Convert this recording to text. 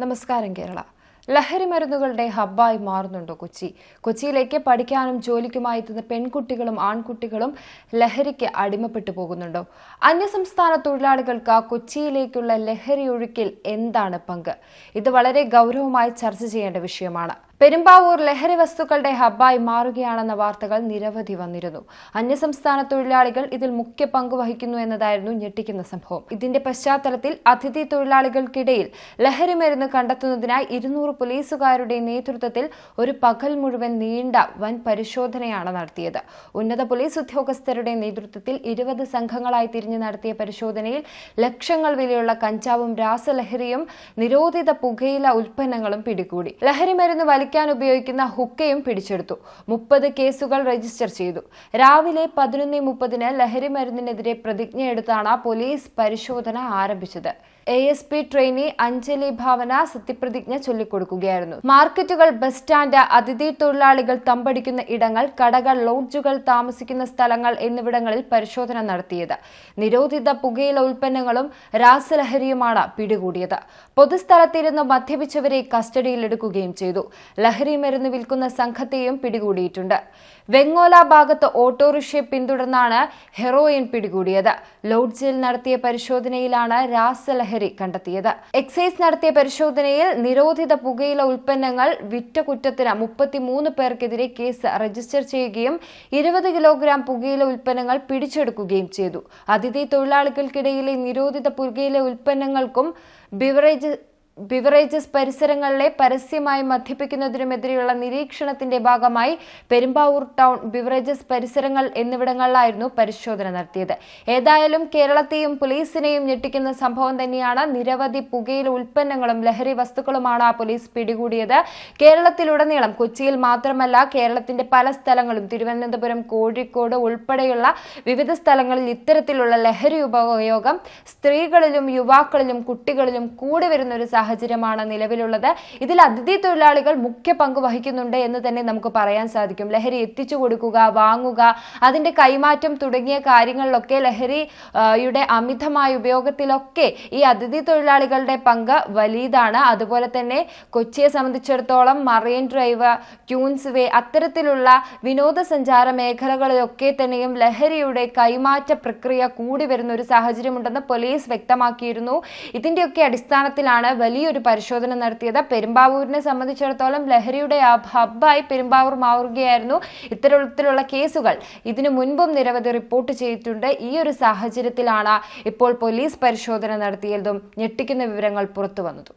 നമസ്കാരം കേരള. ലഹരി മരുന്നുകളുടെ ഹബ്ബായി മാറുന്നുണ്ടോ കൊച്ചി? കൊച്ചിയിലേക്ക് പഠിക്കാനും ജോലിക്കുമായി എത്തുന്ന പെൺകുട്ടികളും ആൺകുട്ടികളും ലഹരിക്ക് അടിമപ്പെട്ടു പോകുന്നുണ്ടോ? അന്യസംസ്ഥാന തൊഴിലാളികൾക്ക് കൊച്ചിയിലേക്കുള്ള ലഹരി ഒഴുക്കിൽ എന്താണ് പങ്ക്? ഇത് വളരെ ഗൗരവമായി ചർച്ച ചെയ്യേണ്ട വിഷയമാണ്. പെരുമ്പാവൂർ ലഹരി വസ്തുക്കളുടെ ഹബ്ബായി മാറുകയാണെന്ന വാർത്തകൾ നിരവധി വന്നിരുന്നു. അന്യസംസ്ഥാന തൊഴിലാളികൾ ഇതിൽ മുഖ്യ പങ്ക് വഹിക്കുന്നു എന്നതായിരുന്നു ഞെട്ടിക്കുന്ന സംഭവം. ഇതിന്റെ പശ്ചാത്തലത്തിൽ അതിഥി തൊഴിലാളികൾക്കിടയിൽ ലഹരി മരുന്ന് കണ്ടെത്തുന്നതിനായി ഇരുന്നൂറ് പോലീസുകാരുടെ നേതൃത്വത്തിൽ ഒരു പകൽ മുഴുവൻ നീണ്ട വൻ പരിശോധനയാണ് നടത്തിയത്. ഉന്നത പോലീസ് ഉദ്യോഗസ്ഥരുടെ നേതൃത്വത്തിൽ ഇരുപത് സംഘങ്ങളായി തിരിഞ്ഞു നടത്തിയ പരിശോധനയിൽ ലക്ഷങ്ങൾ വിലയുള്ള കഞ്ചാവും രാസലഹരിയും നിരോധിത പുകയില ഉൽപ്പന്നങ്ങളും പിടികൂടി. ലഹരി മരുന്ന് വലിക്കാൻ ഉപയോഗിക്കുന്ന ഹുക്കയും പിടിച്ചെടുത്തു. മുപ്പത് കേസുകൾ രജിസ്റ്റർ ചെയ്തു. രാവിലെ പതിനൊന്ന് മുപ്പതിന് ലഹരി മരുന്നിനെതിരെ പ്രതിജ്ഞയെടുത്താണ് പോലീസ് പരിശോധന ആരംഭിച്ചത്. A S P trainee Anjali Bhavana സത്യപ്രതിജ്ഞ ചൊല്ലിക്കൊടുക്കുകയായിരുന്നു. മാർക്കറ്റുകൾ ബസ് സ്റ്റാൻഡ് അതിഥി തൊഴിലാളികൾ തമ്പടിക്കുന്ന ഇടങ്ങൾ കടകൾ ലോഡ്ജുകൾ താമസിക്കുന്ന സ്ഥലങ്ങൾ എന്നിവിടങ്ങളിൽ പരിശോധന നടത്തിയത്. നിരോധിത പുകയില ഉൽപ്പന്നങ്ങളും രാസലഹരിയുമാണ് പിടികൂടിയത്. പൊതുസ്ഥലത്തിരുന്ന് മദ്യപിച്ചവരെ കസ്റ്റഡിയിലെടുക്കുകയും ചെയ്തു. ലഹരി മരുന്ന് വിൽക്കുന്ന സംഘത്തെയും പിടികൂടിയിട്ടുണ്ട്. വെങ്ങോല ഭാഗത്ത് ഓട്ടോറിക്ഷയെ പിന്തുടർന്നാണ് ഹെറോയിൻ പിടികൂടിയത്. ലോഡ്ജിൽ നടത്തിയ പരിശോധനയിലാണ് രാസലഹരി കണ്ടെത്തിയത്. എക്സൈസ് നടത്തിയ പരിശോധനയിൽ നിരോധിത പുകയില ഉൽപ്പന്നങ്ങൾ വിറ്റ കുറ്റത്തിന് മുപ്പത്തിമൂന്ന് പേർക്കെതിരെ കേസ് രജിസ്റ്റർ ചെയ്യുകയും ഇരുപത് കിലോഗ്രാം പുകയില ഉൽപ്പന്നങ്ങൾ പിടിച്ചെടുക്കുകയും ചെയ്തു. അതിഥി തൊഴിലാളികൾക്കിടയിലെ നിരോധിത പുകയില ഉൽപ്പന്നങ്ങൾക്കും ബിവറേജ് ബിവറേജസ് പരിസരങ്ങളിലെ പരസ്യമായി മദ്യപിക്കുന്നതിനുമെതിരെയുള്ള നിരീക്ഷണത്തിന്റെ ഭാഗമായി പെരുമ്പാവൂർ ടൗൺ ബിവറേജസ് പരിസരങ്ങൾ എന്നിവിടങ്ങളിലായിരുന്നു പരിശോധന നടത്തിയത്. ഏതായാലും കേരളത്തെയും പോലീസിനെയും ഞെട്ടിക്കുന്ന സംഭവം തന്നെയാണ്. നിരവധി പുകയില ഉൽപ്പന്നങ്ങളും ലഹരി വസ്തുക്കളുമാണ് ആ പോലീസ് പിടികൂടിയത്. കേരളത്തിലുടനീളം കൊച്ചിയിൽ മാത്രമല്ല കേരളത്തിന്റെ പല സ്ഥലങ്ങളും തിരുവനന്തപുരം കോഴിക്കോട് ഉൾപ്പെടെയുള്ള വിവിധ സ്ഥലങ്ങളിൽ ഇത്തരത്തിലുള്ള ലഹരി ഉപയോഗം സ്ത്രീകളിലും യുവാക്കളിലും കുട്ടികളിലും കൂടി വരുന്ന ഒരു സാഹചര്യമാണ് നിലവിലുള്ളത്. ഇതിൽ അതിഥി തൊഴിലാളികൾ മുഖ്യ പങ്ക് വഹിക്കുന്നുണ്ട് എന്ന് തന്നെ നമുക്ക് പറയാൻ സാധിക്കും. ലഹരി എത്തിച്ചു കൊടുക്കുക വാങ്ങുക അതിന്റെ കൈമാറ്റം തുടങ്ങിയ കാര്യങ്ങളിലൊക്കെ ലഹരിയുടെ അമിതമായ ഉപയോഗത്തിലൊക്കെ ഈ അതിഥി തൊഴിലാളികളുടെ പങ്ക് വലിയതാണ്. അതുപോലെ തന്നെ കൊച്ചിയെ സംബന്ധിച്ചിടത്തോളം മറൈൻ ഡ്രൈവ് ക്യൂൻസ് വേ അത്തരത്തിലുള്ള വിനോദസഞ്ചാര മേഖലകളിലൊക്കെ തന്നെയും ലഹരിയുടെ കൈമാറ്റ പ്രക്രിയ കൂടി വരുന്ന ഒരു സാഹചര്യമുണ്ടെന്ന് പോലീസ് വ്യക്തമാക്കിയിരുന്നു. ഇതിന്റെയൊക്കെ അടിസ്ഥാനത്തിലാണ് വലിയൊരു പരിശോധന നടത്തിയത് പെരുമ്പാവൂരിനെ സംബന്ധിച്ചിടത്തോളം ലഹരിയുടെ ഹബ്ബായി പെരുമ്പാവൂർ മാറുകയായിരുന്നു. ഇത്തരത്തിലുള്ള കേസുകൾ ഇതിനു മുൻപും നിരവധി റിപ്പോർട്ട് ചെയ്തിട്ടുണ്ട്. ഈ ഒരു സാഹചര്യത്തിലാണ് ഇപ്പോൾ പോലീസ് പരിശോധന നടത്തിയതും ഞെട്ടിക്കുന്ന വിവരങ്ങൾ പുറത്തു വന്നതും.